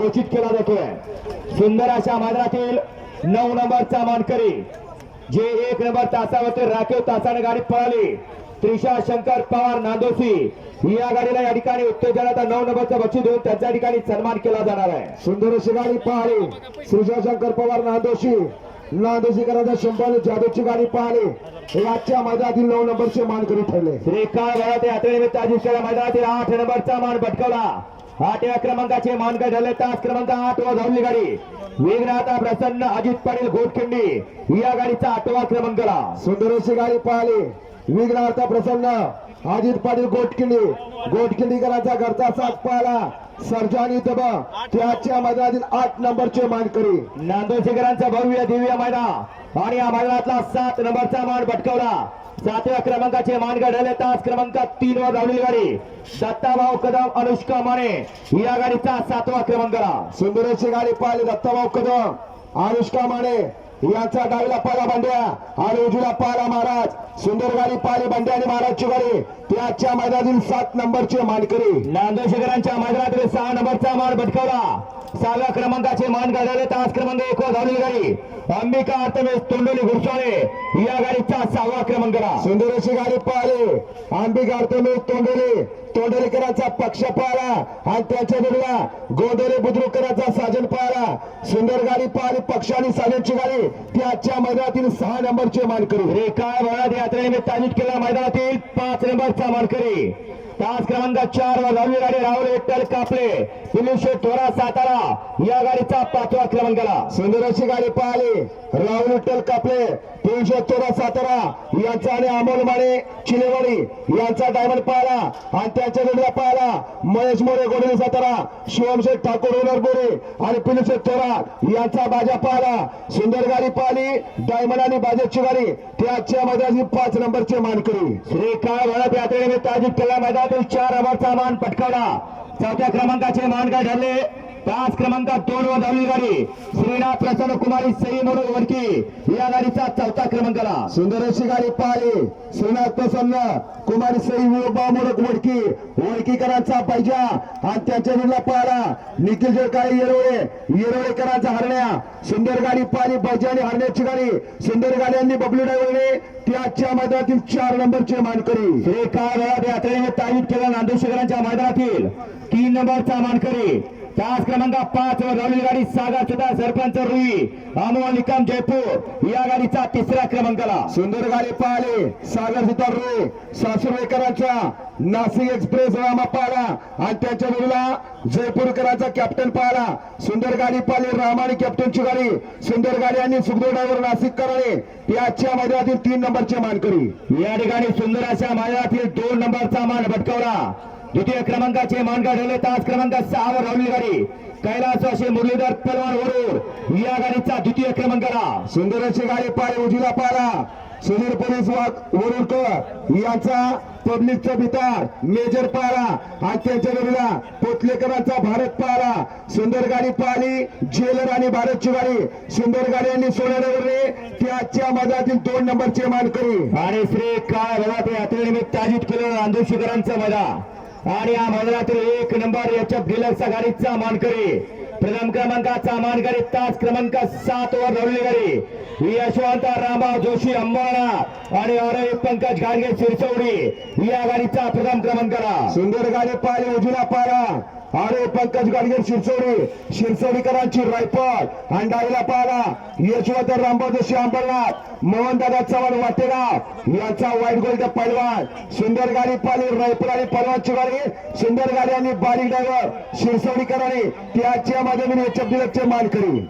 घोषित केला जातोय. सुंदर अशा मैदानातील नऊ नंबरचा मानकरी जे एक नंबर तासावरती राखीव तासाने गाडी पळाली. त्रिशा शंकर पवार नांदोसी या गाडीला या ठिकाणी उत्तेजनाचा नऊ नंबरचा बक्षीस देऊन त्यांच्या ठिकाणी सन्मान केला जाणार आहे. सुंदर अशी गाडी पाहिली श्रीशंकर पवार नांदोशी नांदोशीकरांचा शंभर जादूची गाडी पाहिली आजच्या मैदानातील नऊ नंबरचे मानकरी ठरले. श्रीकांत भरत यात्रेनिमित्त आजीच्या मैदानातील आठ नंबरचा मान भटकवला. आठव्या क्रमांकाचे मानकर झाले. तास क्रमांक आठ व धावली गाडी. वेगनाथा प्रसन्न अजित पाटील घोटखिंडी. या गाडीचा आठवा क्रमांकला. सुंदर अशी गाडी पाहिली. विघ्नार्थ प्रसन्न अजित पाटील गोटकिंडी गोटकिंडीकरांचा घरचा साथ पाहिला. सर्जानी दबा ते आजच्या मैदानातील आठ नंबरचे मानकरी. नांदोशीकरांचा भव्य दिव्य मैदान. आणि या मैदानातला सात नंबरचा मान भटकवला. सातव्या क्रमांकाचे मानगड झाले तास क्रमांक तीन वर धावलेली गाडी. दत्ताभाऊ कदम अनुष्का माने. या गाडीचा सातवा क्रमांक सुंदर गाडी पाहिली दत्ताभाऊ कदम अनुष्का माने. यांचा डावीला पाला भांड्या आणि उजवीला पाला महाराज. सुंदर गाडी पाहिली भांड्या आणि महाराजची गाडी ते आजच्या मैदानातील सात नंबरचे मानकरी. नांदोशीकरांच्या मैदानातील सहा नंबरचा मान भटकवला. सहाव्या क्रमांकाचे मान गाडले तास क्रमांक एक धावलेली गाडी. अंबिका अर्थमेश तोंडोली घुरसाळे या गाडीचा सहावा क्रमांकला सुंदर अशी गाडी पाहिली. आंबिका अर्थमेश तोंडोली. तोंडोलीकरांचा पक्ष पाहिला आणि त्याच्या बरोबर गोंदोली बुद्रुकरांचा साजन पाहिला सुंदर गाडी पाहिली पक्ष आणि साजनची गाडी ती आजच्या मैदानातील सहा नंबरचे मानकरी. रेखा भरत यात्रेनिमित्त आयोजित केला मैदानातील पाच नंबरचा मानकरी. तास क्रमांक चार व धावली गाडी राहुल विठ्ठल कापले. पिलुशे थोरा सातारा. या गाडीचा पाचवा क्रमांकाला. सुंदर अशी गाडी पाहिली. राहुल विठ्ठल कापले. तीनशे थोरा सातारा. यांचा आणि अमोल माने चिलेवाडी यांचा डायमंड पाहिला. आणि त्याच्या जोडीला पाहिला. महेश मोरे गोडे सातारा. शिवमशेठ ठाकूर उनरपुरे बोरे आणि पिलुशे थोरा यांचा बाजा पाहिला. सुंदर गाडी पाहिली. डायमंड आणि बाजेची गाडी. ते आजच्या मैदानातील पाच नंबरचे मानकरी. श्रीकाळ भरत यात्रेनिमित्त आयोजित केल्या मैदानातील चार नंबरचा मान पटकावला. चौथ्या क्रमांकाचे मानकर ठरले. पाच क्रमांकात दोन वर धावली गाडी. श्रीनाथ प्रसन्न कुमारी सई मोडक वडकी या गाडीचा चौथा क्रमांकाला. सुंदर अशी गाडी पाहिली. श्रीनाथ प्रसन्न कुमारी सई मोडक वडकी वडकीकरांचा पाहिजा आणि त्यांच्या जोडीला पाहिला. निखिल जळकाळे येरोळे. येरोळेकरांचा हरण्या. सुंदर गाडी पाहिली. पाहिजे आणि हरण्याची गाडी. सुंदर गाडी आणि बबलू ड्रायव्हरने ती आजच्या मैदानातील चार नंबरचे मानकरी. श्रीकाळ भरत यात्रेनिमित्त आयोजित केलेल्या नांदेडशेकरांच्या मैदानातील. तीन नंबरचा मानकरी. तास क्रमांक पाच वर धावलेली गाडी सागर सुद्धा सरपंच रुई अमोल निकम जयपूर. या गाडीचा तिसऱ्या क्रमांकाला. सुंदर गाडी पाहिली. सागर सुतार रे सासुरवेकरांचा नाशिक एक्सप्रेस रामा पाहिला. आणि त्यांच्या जोडीला जयपूरकरांचा कॅप्टन पाहिला. सुंदर गाडी पाहिली. रामा आणि कॅप्टनची गाडी. सुंदर गाडी आणि सुखदेव ड्रायव्हर नाशिक कराने आजच्या मैदानातील तीन नंबरचे मानकरी. या ठिकाणी सुंदर अशा मैदानातील दोन नंबरचा मान भटकवला. द्वितीय क्रमांकाचे मानगा ठरले तास क्रमांक सहावर धावलेली गाडी कैलास असे मुरलीधर पलवान वरूर या गाडीचा द्वितीय क्रमांकाला सुंदर अशी गाडी पाहिली उजवीला पाहिला सुनील पोलीस वरुणकर यांचा पब्लिकचा भितार. मेजर पाहिला आणि त्यांच्या जोडीला पोतलेकरांचा भारत पाहिला सुंदर गाडी पाहिली. जेलर आणि भारतची गाडी सुंदर गाडी आणि सोनाड्यावरने ती आजच्या मैदानातील दोन नंबरचे मानकरी. आणि श्री काळ भगवत यात्रेनिमित्त आयोजित केलेलं नांदेडशेकरांचं मैदान. आणि या मैदानातील एक नंबर याच्या डिलक्स गाडीचा मानकरी प्रथम क्रमांकाचा मानकरी तास क्रमांक सात वर धावलेली गाडी यशवंत रामराव जोशी अंबाळा आणि आरोग्य पंकज गाडगे सिरचौडी या गाडीचा प्रथम क्रमांकाला सुंदर गाडी पाहिली उजवीला पाहिला अरे पंकज गाडगे शिरसोडी शिरसोडीकरांची रायफल. अंडाईला पाहिला यशवंत रामभाऊ जोशी अंबरनाथ. मोहनदादा चव्हाण वाटेगाव. यांचा वाईट गोल्ड पैलवान. सुंदर गाडी पाली रायफल आणि पलवानची गाडी सुंदर गाडी आणि बारीक ड्रायव्हर शिरसोडीकरांनी त्याच्या आजच्या माझ्या मी मानकरी.